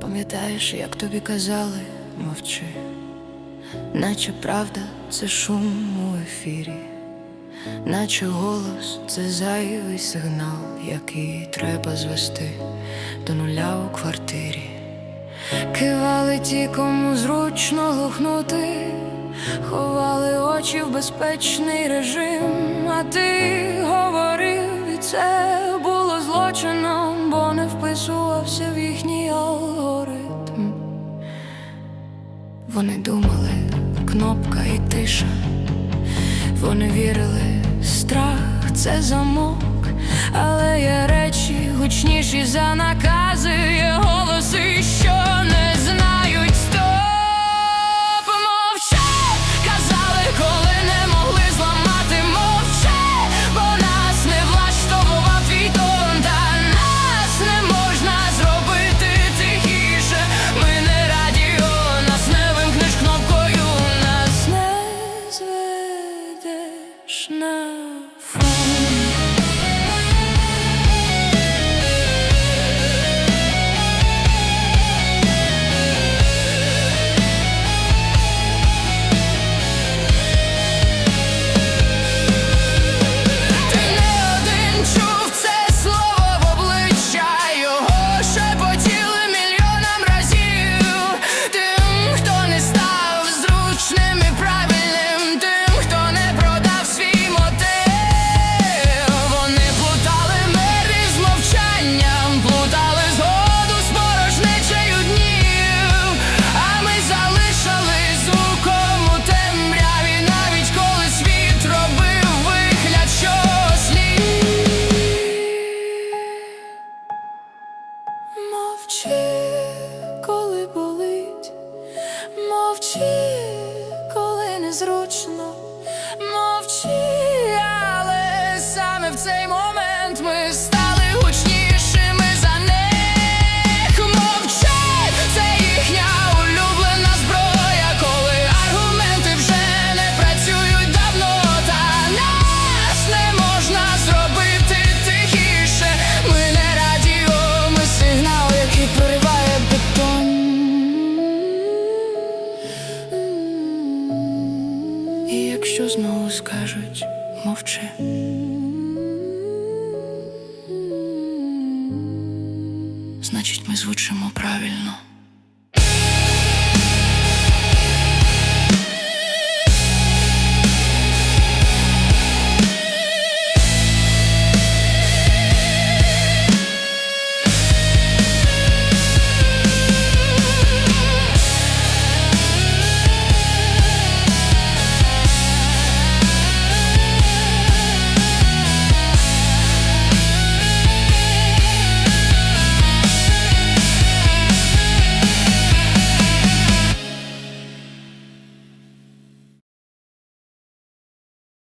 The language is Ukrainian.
Пам'ятаєш, як тобі казали, мовчи, наче правда це шум у ефірі, наче голос це зайвий сигнал, який треба звести до нуля у квартирі. Кивали ті, кому зручно глухнути, ховали очі в безпечний режим, а ти говорив, і це було злочином, бо не вписувався в їхній алгоритм. Вони думали, кнопка і тиша, вони вірили, страх це замок, але є речі гучніші за накази, Krishna. Мовчи, коли незручно, мовчи, але саме в цей момент якщо знову скажуть мовчи. Значить, ми звучимо правильно.